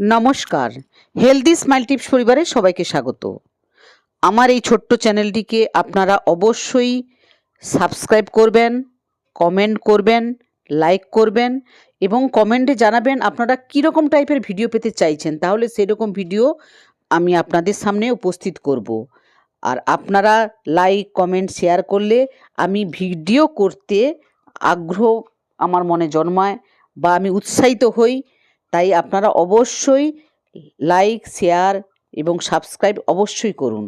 নমস্কার। Healthy smile tips পরিবারের সবাইকে স্বাগত। আমার এই ছোট্ট চ্যানেলটিকে আপনারা অবশ্যই সাবস্ক্রাইব করবেন, কমেন্ট করবেন, লাইক করবেন এবং কমেন্টে জানাবেন আপনারা কীরকম টাইপের ভিডিও পেতে চাইছেন। তাহলে সেরকম ভিডিও আমি আপনাদের সামনে উপস্থিত করব। আর আপনারা লাইক কমেন্ট শেয়ার করলে আমি ভিডিও করতে আগ্রহ আমার মনে জন্মায় বা আমি উৎসাহিত হই। তাই আপনারা অবশ্যই লাইক শেয়ার এবং সাবস্ক্রাইব অবশ্যই করুন।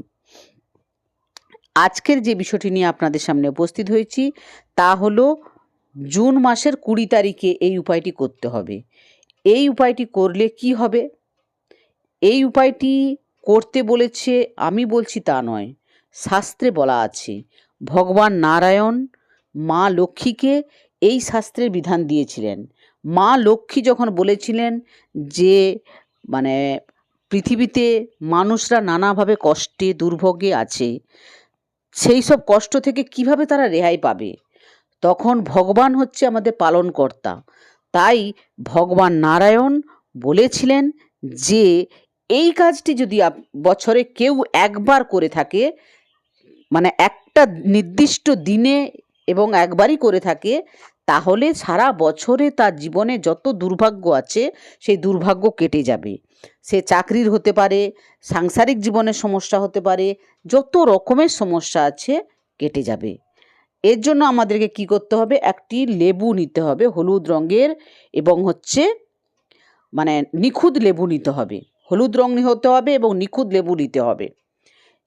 আজকের যে বিষয়টি নিয়ে আপনাদের সামনে উপস্থিত হয়েছি, তা হলো জুন মাসের কুড়ি তারিখে এই উপায়টি করতে হবে। এই উপায়টি করলে কি হবে? এই উপায়টি করতে বলেছে, আমি বলছি তা নয়, শাস্ত্রে বলা আছে, ভগবান নারায়ণ মা লক্ষ্মীকে এই শাস্ত্রের বিধান দিয়েছিলেন। মা লক্ষ্মী যখন বলেছিলেন যে মানে পৃথিবীতে মানুষরা নানাভাবে কষ্টে, দুর্ভোগে আছে, সেই সব কষ্ট থেকে কীভাবে তারা রেহাই পাবে? তখন ভগবান হচ্ছে আমাদের পালনকর্তা। তাই ভগবান নারায়ণ বলেছিলেন যে, এই কাজটি যদি বছরে কেউ একবার করে থাকে মানে একটা নির্দিষ্ট দিনে এবং একবারই করে থাকে তাহলে সারা বছরে তার জীবনে যত দুর্ভাগ্য আছে, সেই দুর্ভাগ্য কেটে যাবে। সে চাকরির হতে পারে, সাংসারিক জীবনের সমস্যা হতে পারে, যত রকমের সমস্যা আছে, কেটে যাবে। এর জন্য আমাদেরকে কি করতে হবে? একটি লেবু নিতে হবে, হলুদ রঙের, এবং হচ্ছে মানে নিখুঁত লেবু নিতে হবে। হলুদ রং হতে হবে এবং নিখুঁত লেবু নিতে হবে।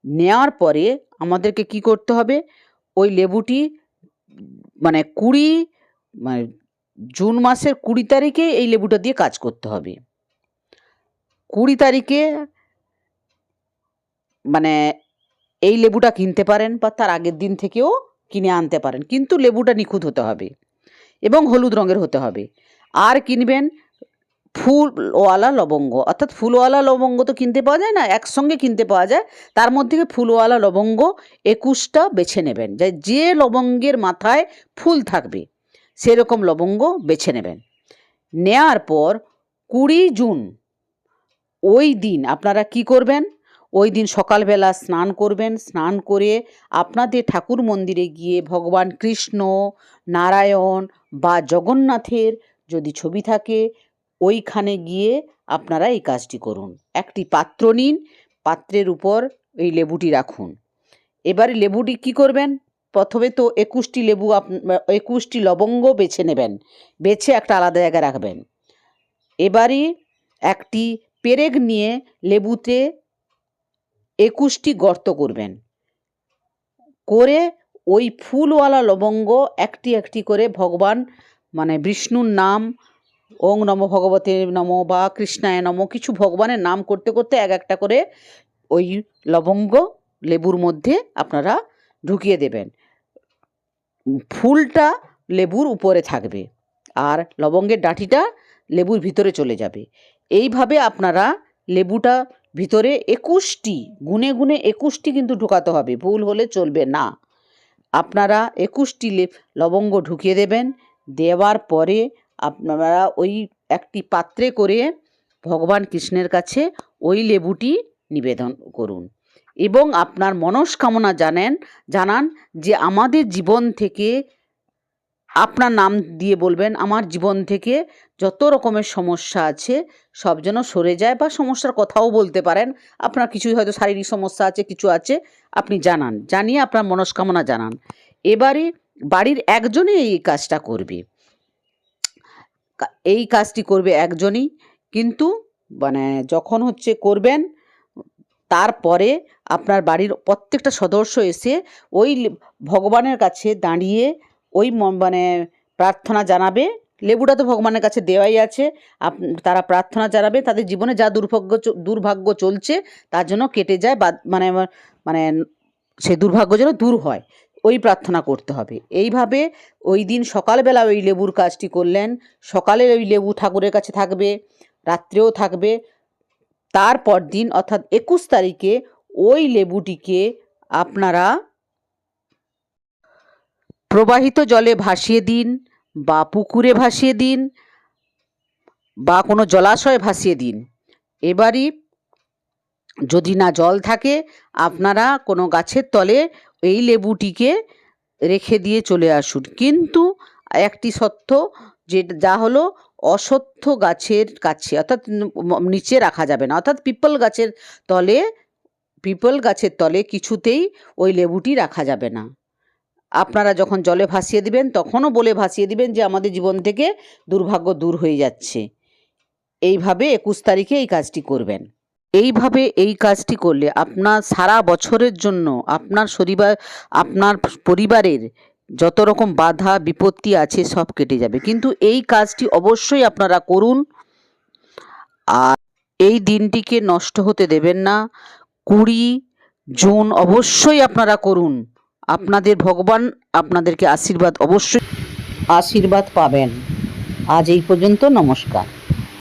নেওয়ার পরে আমাদেরকে কি করতে হবে? ওই লেবুটি মানে কুড়ি মানে জুন মাসের কুড়ি তারিখে এই লেবুটা দিয়ে কাজ করতে হবে। কুড়ি তারিখে মানে এই লেবুটা কিনতে পারেন বা তার আগের দিন থেকেও কিনে আনতে পারেন, কিন্তু লেবুটা নিখুঁত হতে হবে এবং হলুদ রঙের হতে হবে। আর কিনবেন ফুলওয়ালা লবঙ্গ, অর্থাৎ ফুলওয়ালা লবঙ্গ তো কিনতে পাওয়া যায় না, একসঙ্গে কিনতে পাওয়া যায়, তার মধ্যে ফুলওয়ালা লবঙ্গ একুশটা বেছে নেবেন। যে লবঙ্গের মাথায় ফুল থাকবে সেরকম লবঙ্গ বেছে নেবেন। নেয়ার পর কুড়ি জুন, ওই দিন আপনারা কি করবেন? ওই দিন সকালবেলা স্নান করবেন। স্নান করে আপনাদের ঠাকুর মন্দিরে গিয়ে ভগবান কৃষ্ণ, নারায়ণ বা জগন্নাথের যদি ছবি থাকে, ওইখানে গিয়ে আপনারা এই কাজটি করুন। একটি পাত্র নিন, পাত্রের উপর এই লেবুটি রাখুন। এবারে লেবুটি কি করবেন? প্রথমে তো একুশটি লেবু আপ একুশটি লবঙ্গ বেছে নেবেন, বেছে একটা আলাদা জায়গায় রাখবেন। এবারে একটি পেরেক নিয়ে লেবুতে একুশটি গর্ত করবেন। করে ওই ফুলওয়ালা লবঙ্গ একটি একটি করে ভগবান মানে বিষ্ণুর নাম, ওং নম ভগবতে নম বা কৃষ্ণায় নম, কিছু ভগবানের নাম করতে করতে এক একটা করে ওই লবঙ্গ লেবুর মধ্যে আপনারা ঢুকিয়ে দেবেন। ফুলটা লেবুর উপরে থাকবে আর লবঙ্গের ডাঁটিটা লেবুর ভিতরে চলে যাবে। এইভাবে আপনারা লেবুটা ভিতরে একুশটি, গুনে গুনে একুশটি কিন্তু ঢুকাতে হবে, ভুল হলে চলবে না। আপনারা একুশটি লবঙ্গ ঢুকিয়ে দেবেন, দেওয়ার পরে আপনারা ওই একটি পাত্রে করে ভগবান কৃষ্ণের কাছে ওই লেবুটি নিবেদন করুন। এবং আপনার মনস্কামনা জানেন, জানান যে আমাদের জীবন থেকে আপনার নাম দিয়ে বলবেন, আমার জীবন থেকে যত রকমের সমস্যা আছে, সব যেন সরে যায় বা সমস্যার কথাও বলতে পারেন। আপনার কিছু হয়তো শারীরিক সমস্যা আছে, কিছু আছে, আপনি জানান, জানিয়ে আপনার মনস্কামনা জানান। এবারে বাড়ির একজনই এই কাজটা করবে। এই কাজটি করবে একজনই, কিন্তু মানে যখন হচ্ছে করবেন তারপরে আপনার বাড়ির প্রত্যেকটা সদস্য এসে ওই ভগবানের কাছে দাঁড়িয়ে ওই মানে প্রার্থনা জানাবে। লেবুটা তো ভগবানের কাছে দেওয়াই আছে। আপ, তারা প্রার্থনা জানাবে। তাদের জীবনে যা দুর্ভাগ্য দুর্ভাগ্য চলছে, তার জন্য কেটে যায় বা মানে মানে সেই দুর্ভাগ্য যেন দূর হয়। ওই প্রার্থনা করতে হবে। এইভাবে ওই দিন সকালবেলা ওই লেবুর কাজটি করলেন। সকালে ওই লেবু ঠাকুরের কাছে থাকবে, রাত্রেও থাকবে। তারপর দিন, অর্থাৎ একুশ তারিখে ওই লেবুটিকে আপনারা প্রবাহিত জলে ভাসিয়ে দিন বা পুকুরে ভাসিয়ে দিন বা কোনো জলাশয়ে ভাসিয়ে দিন। এবারই যদি না জল থাকে, আপনারা কোনো গাছের তলে এই লেবুটিকে রেখে দিয়ে চলে আসুন। কিন্তু একটি সত্য যে, যা হলো অসত্য গাছের কাছে, অর্থাৎ নিচে রাখা যাবে না। অর্থাৎ পিপল গাছের তলে, পিপল গাছের তলে কিছুতেই ওই লেবুটি রাখা যাবে না। আপনারা যখন জলে ভাসিয়ে দিবেন, তখনও বলে ভাসিয়ে দিবেন যে আমাদের জীবন থেকে দুর্ভাগ্য দূর হয়ে যাচ্ছে। এইভাবে একুশ তারিখে এই কাজটি করবেন। এইভাবে এই কাজটি করলে আপনার সারা বছরের জন্য আপনার শরীর আপনার পরিবারের যত রকম বাধা, বিপত্তি আছে সব কেটে যাবে। কিন্তু এই কাজটি অবশ্যই আপনারা করুন। আর এই দিনটিকে নষ্ট হতে দেবেন না। কুড়ি জুন অবশ্যই আপনারা করুন। আপনাদের ভগবান আপনাদেরকে আশীর্বাদ অবশ্যই আশীর্বাদ পাবেন। আজ এই পর্যন্ত নমস্কার।